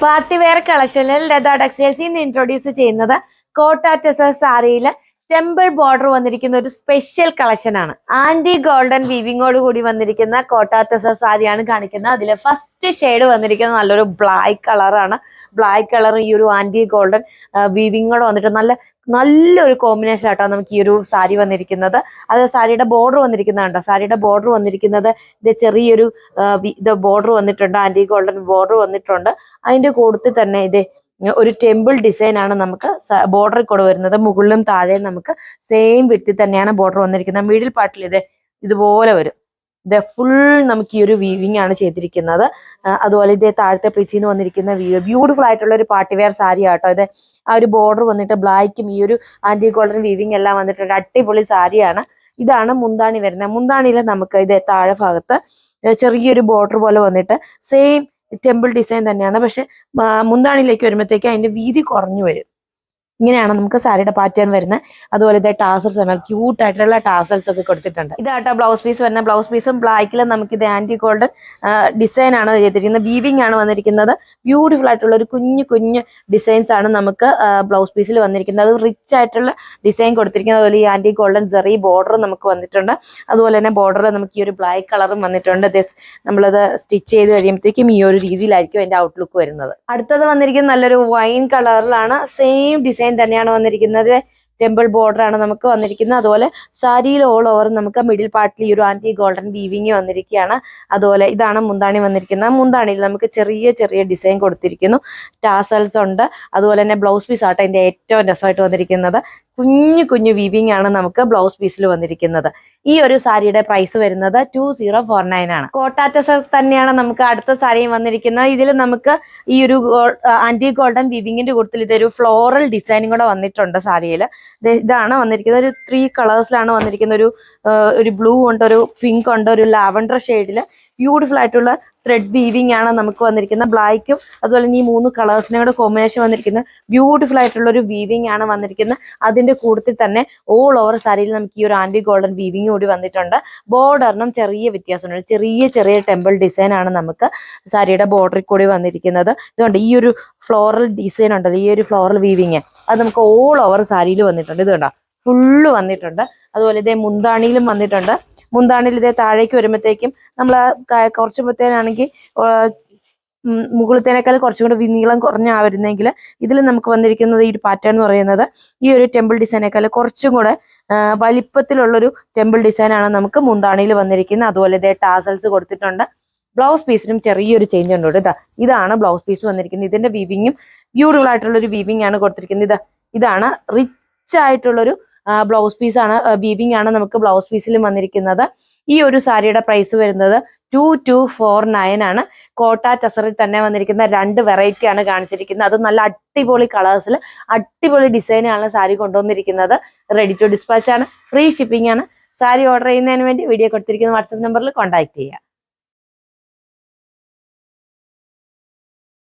Party wear കളക്ഷനിൽ ലത ടെക്സ്റ്റൈൽസിൽ നിന്ന് ഇൻട്രൊഡ്യൂസ് ചെയ്യുന്നത് കോട്ടാറ്റസ സാരിയിൽ ടെമ്പിൾ ബോർഡർ വന്നിരിക്കുന്ന ഒരു സ്പെഷ്യൽ കളക്ഷൻ ആണ്. ആന്റി ഗോൾഡൻ വീവിങ്ങോട് കൂടി വന്നിരിക്കുന്ന കോട്ടാറ്റസ സാരിയാണ് കാണിക്കുന്നത്. അതിലെ ഫസ്റ്റ് ഷെയ്ഡ് വന്നിരിക്കുന്നത് നല്ലൊരു ബ്ലാക്ക് കളറാണ് ബ്ലാക്ക് കളർ ഈ ഒരു ആന്റി ഗോൾഡൻ വീവിങ്ങോട് വന്നിട്ട് നല്ല നല്ലൊരു കോമ്പിനേഷൻ ആട്ടോ നമുക്ക് ഈ ഒരു സാരി വന്നിരിക്കുന്നത്. അത് സാരിയുടെ ബോർഡർ വന്നിരിക്കുന്നതാണ്ടോ സാരിയുടെ ബോർഡർ വന്നിരിക്കുന്നത് ഇത് ചെറിയൊരു ഇത് ബോർഡർ വന്നിട്ടുണ്ട്. ആന്റി ഗോൾഡൻ ബോർഡർ വന്നിട്ടുണ്ട്. അതിന്റെ കൂട്ടത്തിൽ തന്നെ ഇത് ഒരു ടെമ്പിൾ ഡിസൈൻ ആണ് നമുക്ക് ബോർഡറിൽ കൂടെ വരുന്നത് മുകളിലും താഴെയും നമുക്ക് സെയിം വിട്ടിൽ തന്നെയാണ് ബോർഡർ വന്നിരിക്കുന്നത്. മിഡിൽ പാർട്ടിൽ ഇത് ഇതുപോലെ വരും. ഇത് ഫുൾ നമുക്ക് ഈ ഒരു വീവിങ് ആണ് ചെയ്തിരിക്കുന്നത്. അതുപോലെ ഇതേ താഴത്തെ പ്ലിറ്റിന്ന് വന്നിരിക്കുന്ന വ്യൂ ബ്യൂട്ടിഫുൾ ആയിട്ടുള്ള ഒരു പാർട്ടി വെയർ സാരി ആട്ടോ ഇത്. ആ ഒരു ബോർഡർ വന്നിട്ട് ബ്ലാക്കും ഈ ഒരു ആന്റി ഗോൾഡൻ വീവിങ് എല്ലാം വന്നിട്ടുണ്ട്. അടിപൊളി സാരിയാണ് ഇതാണ് മുന്താണി വരുന്നത്. മുന്താണിയിൽ നമുക്ക് ഇത് താഴെ ഭാഗത്ത് ചെറിയൊരു ബോർഡർ പോലെ വന്നിട്ട് സെയിം ടെമ്പിൾ ഡിസൈൻ തന്നെയാണ്. പക്ഷെ മുന്താണിയിലേക്ക് വരുമ്പോഴത്തേക്ക് അതിന്റെ വീതി കുറഞ്ഞു വരും. ഇങ്ങനെയാണ് നമുക്ക് സാരിയുടെ പാറ്റേൺ വരുന്നത്. അതുപോലെ ഇതേ ടാസൽസ് ആണ്. ക്യൂട്ട് ആയിട്ടുള്ള ടാസൽസ് ഒക്കെ കൊടുത്തിട്ടുണ്ട്. ഇതാട്ടോ ബ്ലൗസ് പീസ് വരുന്ന ബ്ലൗസ് പീസും ബ്ലാക്കിലും നമുക്ക് ഇത് ആന്റി ഗോൾഡൻ ഡിസൈൻ ആണ് ചെയ്തിരിക്കുന്നത്. വീവിംഗ് ആണ് വന്നിരിക്കുന്നത്. ബ്യൂട്ടിഫുൾ ആയിട്ടുള്ള ഒരു കുഞ്ഞു കുഞ്ഞു ഡിസൈൻസ് ആണ് നമുക്ക് ബ്ലൗസ് പീസിൽ വന്നിരിക്കുന്നത്. അത് റിച്ച് ആയിട്ടുള്ള ഡിസൈൻ കൊടുത്തിരിക്കുന്നത്. അതുപോലെ ഈ ആന്റി ഗോൾഡൻ ജെറി ബോർഡർ നമുക്ക് വന്നിട്ടുണ്ട്. അതുപോലെ തന്നെ ബോർഡറിൽ നമുക്ക് ഈ ഒരു ബ്ലാക്ക് കളറും വന്നിട്ടുണ്ട്. നമ്മളത് സ്റ്റിച്ച് ചെയ്ത് കഴിയുമ്പോഴത്തേക്കും ഈ ഒരു രീതിയിലായിരിക്കും അതിന്റെ ഔട്ട്ലുക്ക് വരുന്നത്. അടുത്തത് വന്നിരിക്കുന്നത് നല്ലൊരു വൈൻ കളറിലാണ് സെയിം ഡിസൈൻ തന്നെയാണ് വന്നിരിക്കുന്നത്. ടെമ്പിൾ ബോർഡർ ആണ് നമുക്ക് വന്നിരിക്കുന്നത്. അതുപോലെ സാരിയിൽ ഓൾ ഓവർ നമുക്ക് മിഡിൽ പാർട്ടിൽ ഈ ഒരു ആന്റി ഗോൾഡൻ വീവിങ് വന്നിരിക്കുകയാണ്. അതുപോലെ ഇതാണ് മുന്താണി വന്നിരിക്കുന്നത്. മുന്താണിയിൽ നമുക്ക് ചെറിയ ചെറിയ ഡിസൈൻ കൊടുത്തിരിക്കുന്നു. ടാസൽസ് ഉണ്ട്. അതുപോലെ തന്നെ ബ്ലൗസ് പീസ് ആട്ടോ ഏറ്റവും രസമായിട്ട് വന്നിരിക്കുന്നത്. കുഞ്ഞു കുഞ്ഞു വീവിങ് ആണ് നമുക്ക് ബ്ലൗസ് പീസിൽ വന്നിരിക്കുന്നത്. ഈ ഒരു സാരിയുടെ പ്രൈസ് വരുന്നത് ടു സീറോ ഫോർ നയൻ ആണ്. കോട്ടാറ്റ കോട്ടാറ്റസ് തന്നെയാണ് നമുക്ക് അടുത്ത സാരിയും വന്നിരിക്കുന്നത്. ഇതിൽ നമുക്ക് ഈ ഒരു ആന്റി ഗോൾഡൻ വിവിങ്ങിന്റെ കൂട്ടത്തിൽ ഇതൊരു ഫ്ലോറൽ ഡിസൈനും കൂടെ വന്നിട്ടുണ്ട് സാരിയിൽ ഇതാണ് വന്നിരിക്കുന്നത്. ഒരു ത്രീ കളേഴ്സിലാണ് വന്നിരിക്കുന്ന ഒരു ഒരു ബ്ലൂ ഉണ്ട് ഒരു പിങ്ക് ഉണ്ട് ഒരു ലാവൻഡർ ഷെയ്ഡിൽ ബ്യൂട്ടിഫുൾ ആയിട്ടുള്ള ത്രെഡ് വീവിംഗ് ആണ് നമുക്ക് വന്നിരിക്കുന്നത്. ബ്ലാക്കും അതുപോലെ ഈ മൂന്ന് കളേഴ്സിനെ കൂടെ കോമ്പിനേഷൻ വന്നിരിക്കുന്ന ബ്യൂട്ടിഫുൾ ആയിട്ടുള്ള ഒരു വീവിംഗ് ആണ് വന്നിരിക്കുന്നത്. അതിന്റെ കൂട്ടത്തിൽ തന്നെ ഓൾ ഓവർ സാരിയിൽ നമുക്ക് ഈ ഒരു ആന്റി ഗോൾഡൻ വീവിംഗ് കൂടി വന്നിട്ടുണ്ട്. ബോർഡറിനും ചെറിയ വ്യത്യാസമുണ്ട്. ചെറിയ ചെറിയ ടെമ്പിൾ ഡിസൈൻ ആണ് നമുക്ക് സാരിയുടെ ബോർഡറിൽ കൂടി വന്നിരിക്കുന്നത്. ഇതുകൊണ്ട് ഈ ഒരു ഫ്ലോറൽ ഡിസൈൻ ഉണ്ടല്ലോ ഈ ഒരു ഫ്ലോറൽ വീവിങ് അത് നമുക്ക് ഓൾ ഓവർ സാരിയിൽ വന്നിട്ടുണ്ട്. ഇത് കണ്ടോ? ഫുള്ള് വന്നിട്ടുണ്ട്. അതുപോലെ ഇതേ മുന്താണിയിലും വന്നിട്ടുണ്ട്. മുന്താണിയിൽ ഇതേ താഴേക്ക് വരുമ്പോഴത്തേക്കും നമ്മൾ കുറച്ചുമ്പോഴത്തേനാണെങ്കിൽ മുകളിലത്തേനേക്കാൾ കുറച്ചും കൂടെ നീളം കുറഞ്ഞ വരുന്നെങ്കിൽ ഇതിൽ നമുക്ക് വന്നിരിക്കുന്നത് ഈ ഒരു പാറ്റേൺ എന്ന് പറയുന്നത് ഈ ഒരു ടെമ്പിൾ ഡിസൈനേക്കാൾ കുറച്ചും കൂടെ വലിപ്പത്തിലുള്ളൊരു ടെമ്പിൾ ഡിസൈനാണ് നമുക്ക് മുന്താണിയിൽ വന്നിരിക്കുന്നത്. അതുപോലെ ഇതേ ടാസൽസ് കൊടുത്തിട്ടുണ്ട്. ബ്ലൗസ് പീസിനും ചെറിയൊരു ചേഞ്ച് ഉണ്ട് ഇതാ ഇതാണ് ബ്ലൗസ് പീസ് വന്നിരിക്കുന്നത്. ഇതിന്റെ വീവിങ്ങും ബ്യൂട്ടിഫുൾ ആയിട്ടുള്ള ഒരു വീവിംഗ് ആണ് കൊടുത്തിരിക്കുന്നത്. ഇതാ ഇതാണ് റിച്ച് ആയിട്ടുള്ളൊരു ബ്ലൗസ് പീസ് ആണ് വീവിംഗ് ആണ് നമുക്ക് ബ്ലൗസ് പീസിലും വന്നിരിക്കുന്നത്. ഈ ഒരു സാരിയുടെ പ്രൈസ് വരുന്നത് ടു ടു ഫോർ നയൻ ആണ്. കോട്ട ടെസറിൽ തന്നെ വന്നിരിക്കുന്ന രണ്ട് വെറൈറ്റി ആണ് കാണിച്ചിരിക്കുന്നത്. അത് നല്ല അടിപൊളി കളേഴ്സിൽ അടിപൊളി ഡിസൈനാണ് സാരി കൊണ്ടുവന്നിരിക്കുന്നത്. റെഡി ടു ഡിസ്പാച്ച് ആണ്. ഫ്രീ ഷിപ്പിംഗ് ആണ്. സാരി ഓർഡർ ചെയ്യുന്നതിന് വേണ്ടി വീഡിയോ കൊടുത്തിരിക്കുന്ന വാട്സപ്പ് നമ്പറിൽ കോൺടാക്ട് ചെയ്യുക